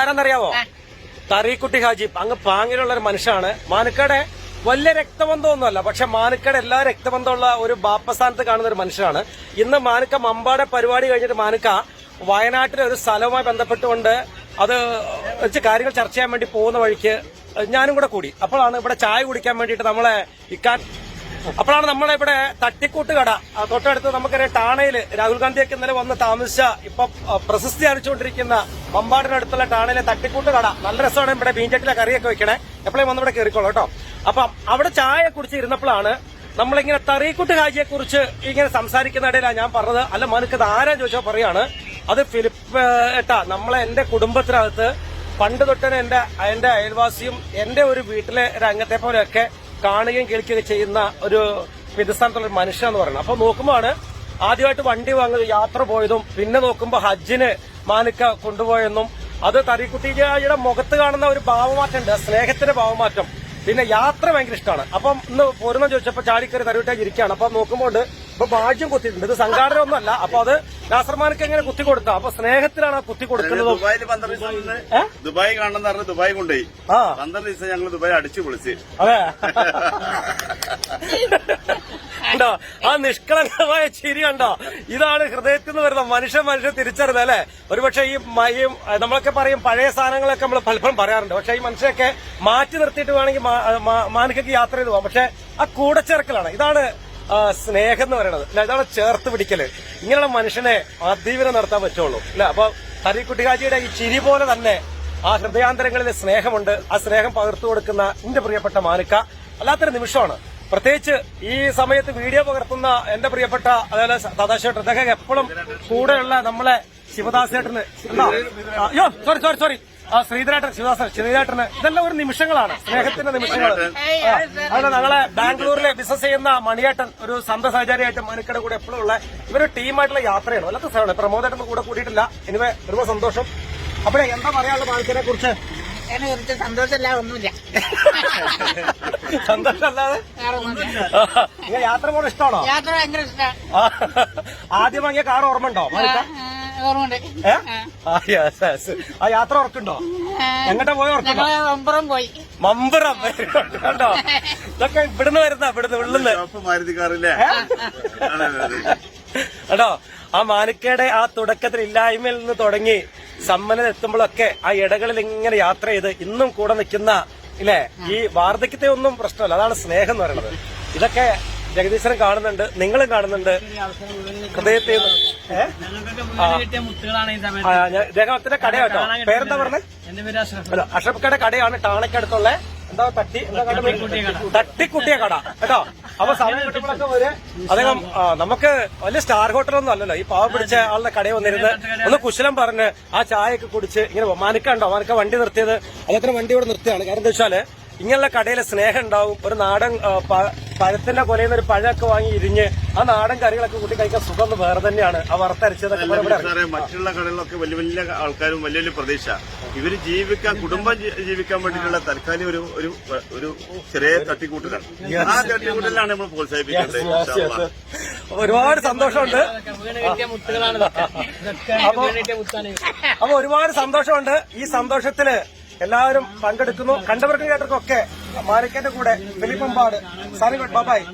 ആരാന്നറിയാവോ തറീക്കുട്ടി ഹാജി അങ്ങ് പാങ്ങിലുള്ള ഒരു മനുഷ്യനാണ്. മാനുക്കയുടെ വലിയ രക്തബന്ധമൊന്നുമല്ല പക്ഷെ മാനുക്കയുടെ എല്ലാ രക്തബന്ധമുള്ള ഒരു ബാപ്പസ്ഥാനത്ത് കാണുന്ന ഒരു മനുഷ്യനാണ്. ഇന്ന് മാനുക്ക മമ്പാടെ പരിപാടി കഴിഞ്ഞിട്ട് മാനുക്ക വയനാട്ടിലെ ഒരു സ്ഥലവുമായി ബന്ധപ്പെട്ടുകൊണ്ട് അത് വെച്ച് കാര്യങ്ങൾ ചർച്ച ചെയ്യാൻ വേണ്ടി പോകുന്ന വഴിക്ക് ഞാനും കൂടെ കൂടി. അപ്പോഴാണ് ഇവിടെ ചായ കുടിക്കാൻ വേണ്ടിയിട്ട് നമ്മളെ ഇക്കാൻ അപ്പോഴാണ് നമ്മളെ ഇവിടെ തട്ടിക്കൂട്ട് കട തൊട്ടടുത്ത് നമുക്കറിയാം ടാണയിൽ രാഹുൽ ഗാന്ധിയൊക്കെ ഇന്നലെ വന്ന് താമസിച്ച ഇപ്പൊ പ്രശസ്തി അടിച്ചുകൊണ്ടിരിക്കുന്ന മമ്പാടിനടുത്തുള്ള ടാണയിലെ തട്ടിക്കൂട്ട് കട നല്ല രസമാണ് ഇവിടെ ബീഞ്ചട്ടിലെ കറിയൊക്കെ വെക്കണേ. എപ്പോഴും വന്ന് ഇവിടെ കയറിക്കോളൂ കേട്ടോ. അപ്പം അവിടെ ചായ കുടിച്ച് ഇരുന്നപ്പോഴാണ് നമ്മളിങ്ങനെ തറീക്കുട്ട് ഹാജിയെ കുറിച്ച് ഇങ്ങനെ സംസാരിക്കുന്ന ഇടയിലാണ് ഞാൻ പറഞ്ഞത്. അല്ല മനക്കത് ആരാ ചോദിച്ചാൽ പറയാണ്. അത് ഫിലിപ്പ് ഏട്ടാ നമ്മളെ എന്റെ കുടുംബത്തിനകത്ത് പണ്ട് തൊട്ടനെ എന്റെ എന്റെ അയൽവാസിയും എന്റെ ഒരു വീട്ടിലെ ഒരു അംഗത്തെ പോലെയൊക്കെ കാണുകയും കേൾക്കുകയും ചെയ്യുന്ന ഒരു വിദസ്ഥാനത്തുള്ള ഒരു മനുഷ്യൻ പറയുന്നത്. അപ്പൊ നോക്കുമ്പോഴാണ് ആദ്യമായിട്ട് വണ്ടി വാങ്ങുന്നത് യാത്ര പോയതും പിന്നെ നോക്കുമ്പോൾ ഹജ്ജിന് മാനുക്ക കൊണ്ടുപോയെന്നും അത് തറിക്കുട്ടിയുടെ മുഖത്ത് കാണുന്ന ഒരു ഭാവമാറ്റമുണ്ട് സ്നേഹത്തിന്റെ ഭാവമാറ്റം. പിന്നെ യാത്ര ഭയങ്കര ഇഷ്ടമാണ്. അപ്പം ഇന്ന് പോരുന്ന ചോദിച്ചപ്പോ ചാടിക്കറി തരുവിട്ടേക്ക് ഇരിക്കുകയാണ്. അപ്പൊ നോക്കുമ്പോൾ ഇപ്പൊ ഭാഗ്യം കുത്തിയിട്ടുണ്ട്. ഇത് സംഘാടനം ഒന്നല്ല അപ്പൊ അത് നാസർമാനക്ക് എങ്ങനെ കുത്തി കൊടുക്കാം? അപ്പൊ സ്നേഹത്തിലാണ് കുത്തി കൊടുക്കുന്നത്. ദുബായിൽ പന്ത്രണ്ട് ദിവസം ദുബായ് കാണണമെന്ന് പറഞ്ഞ് ദുബായ് കൊണ്ടുപോയി. ആ. പന്ത്രണ്ട് ദിവസം ഞങ്ങൾ ദുബായ് അടിച്ചു പൊളിച്ച്. അതെ. കണ്ടോ? ആ നിഷ്കളങ്കമായ ചിരി കണ്ടോ? ഇതാണ് ഹൃദയത്തിൽ നിന്ന് വരുന്ന മനുഷ്യൻ മനുഷ്യ തിരിച്ചറിയുന്നത് അല്ലെ? ഒരുപക്ഷെ ഈ നമ്മളൊക്കെ പറയും പഴയ സാധനങ്ങളൊക്കെ നമ്മൾ പലപ്പോഴും പറയാറുണ്ട്. പക്ഷെ ഈ മനുഷ്യരൊക്കെ മാറ്റി നിർത്തിയിട്ട് വേണമെങ്കിൽ മാനക്കയ്ക്ക് യാത്ര ചെയ്ത് പോകാം. പക്ഷെ ആ കൂടച്ചേർക്കലാണ് ഇതാണ് സ്നേഹം എന്ന് പറയുന്നത്. അല്ല? ഇതാണ് ചേർത്ത് പിടിക്കൽ. ഇങ്ങനെയുള്ള മനുഷ്യനെ അതീവനം നടത്താൻ പറ്റുള്ളൂ. അല്ല? അപ്പൊ ഹരിക്കുട്ടിഹാജിയുടെ ഈ ചിരി പോലെ തന്നെ ആ ഹൃദയാന്തരങ്ങളിൽ സ്നേഹമുണ്ട്. ആ സ്നേഹം പകർത്തു കൊടുക്കുന്ന എന്റെ പ്രിയപ്പെട്ട മാനുക്ക. അല്ലാത്തൊരു നിമിഷമാണ്. പ്രത്യേകിച്ച് ഈ സമയത്ത് വീഡിയോ പകർത്തുന്ന എന്റെ പ്രിയപ്പെട്ട അതേപോലെ സദാശേട്ടൻ ഇതൊക്കെ എപ്പോഴും കൂടെയുള്ള നമ്മളെ ശിവദാസേട്ടന്? അയ്യോ സോറി സോറി സോറി ആ ശ്രീധരേട്ടൻ ശിവദാസൻ ശ്രീധരേട്ടന്. ഇതെല്ലാം ഒരു നിമിഷങ്ങളാണ് സ്നേഹത്തിന്റെ നിമിഷങ്ങൾ അതെ ഞങ്ങളെ ബാംഗ്ലൂരിലെ ബിസിനസ് ചെയ്യുന്ന മണിയേട്ടൻ ഒരു സന്ത സഹചാരിയായിട്ട് മണിക്കട കൂടെ എപ്പോഴും ഉള്ള ഇവർ ടീമായിട്ടുള്ള യാത്രയാണ്. വല്ലാത്ത സ്ഥലമാണ് പ്രമോദേട്ടൻ കൂടെ കൂടിയിട്ടില്ല. ഇനിവേ ഒരുപാട് സന്തോഷം. അപ്പോഴേ എന്താ പറയാനുള്ള മാനുക്കനെ കുറിച്ച് അതിനെ കുറിച്ച് സന്തോഷമില്ല ഒന്നുമില്ല സന്തോഷമല്ലാതെ? വേറെ ഒന്നുമില്ല നിങ്ങൾ യാത്ര പോലെ ഇഷ്ടമാണോ? യാത്ര ഭയങ്കര ഇഷ്ടമാണ് ആദ്യം വാങ്ങിയ കാർ ഓർമ്മ ഉണ്ടോ? ഓർമ്മയുണ്ട്. ആ, യാത്ര ഓർക്കുണ്ടോ എങ്ങോട്ടാ പോയി ഓർക്കുണ്ടോ ഞങ്ങൾ ഒമ്പറും പോയി. മമ്പറം കണ്ടോ? ഇതൊക്കെ ഇവിടുന്ന് വരുന്ന ഇവിടുന്ന് ഉള്ളുന്ന്. മാരുതി കാറില്ലേ? കേട്ടോ ആ മാനിക്കയുടെ ആ. തുടക്കത്തിൽ ഇല്ലായ്മയിൽ നിന്ന് തുടങ്ങി. സമ്മനം എത്തുമ്പോഴൊക്കെ ആ ഇടകളിൽ ഇങ്ങനെ യാത്ര ചെയ്ത് ഇന്നും കൂടെ നിൽക്കുന്ന ഇല്ലേ? ഈ വാർദ്ധക്യത്തെ ഒന്നും പ്രശ്നമല്ല. അതാണ് സ്നേഹം എന്ന് പറയുന്നത്. ഇതൊക്കെ ജഗദീശ്വരൻ കാണുന്നുണ്ട് നിങ്ങളും കാണുന്നുണ്ട്. ഹൃദയത്തെ ഇദ്ദേഹത്തിന്റെ കടയാട്ടോ പേരെന്താ പറഞ്ഞത് അഷ്റഫ്. കട കടയാണ് ടാണക്കടുത്തുള്ള എന്താ തട്ടി? തട്ടിക്കുട്ടിയ കട. കേട്ടോ? അപ്പൊ സമയം കിട്ടുമ്പോഴൊക്കെ വരെ അദ്ദേഹം നമുക്ക് വലിയ സ്റ്റാർ ഹോട്ടലൊന്നും അല്ലല്ലോ. ഈ പാവ പിടിച്ച ആളുടെ കടയിൽ വന്നിരുന്ന് ഒന്ന് കുശലം പറഞ്ഞ് ആ ചായയൊക്കെ കുടിച്ച് ഇങ്ങനെ മാനിക്കണ്ടോ മാനക്ക വണ്ടി നിർത്തിയത് അദ്ദേഹത്തിന് വണ്ടി ഇവിടെ നിർത്തിയാണ് കാരണം എന്താ വെച്ചാൽ ഇങ്ങനെയുള്ള കടയിലെ സ്നേഹം ഉണ്ടാവും. ഒരു നാടൻ പഴത്തിന്റെ കൊലയിൽ നിന്ന് ഒരു പഴമൊക്കെ വാങ്ങി ഇരിഞ്ഞ് ആ നാടൻ കറികളൊക്കെ കൂട്ടി കഴിക്കാൻ സുഖം ഒന്ന് വേറെ തന്നെയാണ്. ആ വറുത്തരച്ചതൊക്കെ മറ്റുള്ള കടകളിലൊക്കെ വലിയ വലിയ ആൾക്കാരും വലിയ വലിയ പ്രതീക്ഷ ഇവർ ജീവിക്കാൻ കുടുംബം ജീവിക്കാൻ വേണ്ടിയിട്ടുള്ള തൽക്കാലം ഒരു ഒരു ഒരു ചെറിയ തട്ടിക്കൂട്ടലാണ്. ആ തട്ടിക്കൂട്ടലാണ് നമ്മൾ. അപ്പൊ ഒരുപാട് സന്തോഷമുണ്ട്. അപ്പൊ ഒരുപാട് സന്തോഷമുണ്ട്. ഈ സന്തോഷത്തിൽ എല്ലാവരും പങ്കെടുക്കുന്നു. കണ്ടവർക്കും കേട്ടവർക്കും ഒക്കെ മാലിക്കന്റെ കൂടെ ഫിലിപ്പമ്പാട് സാറി ബാബായി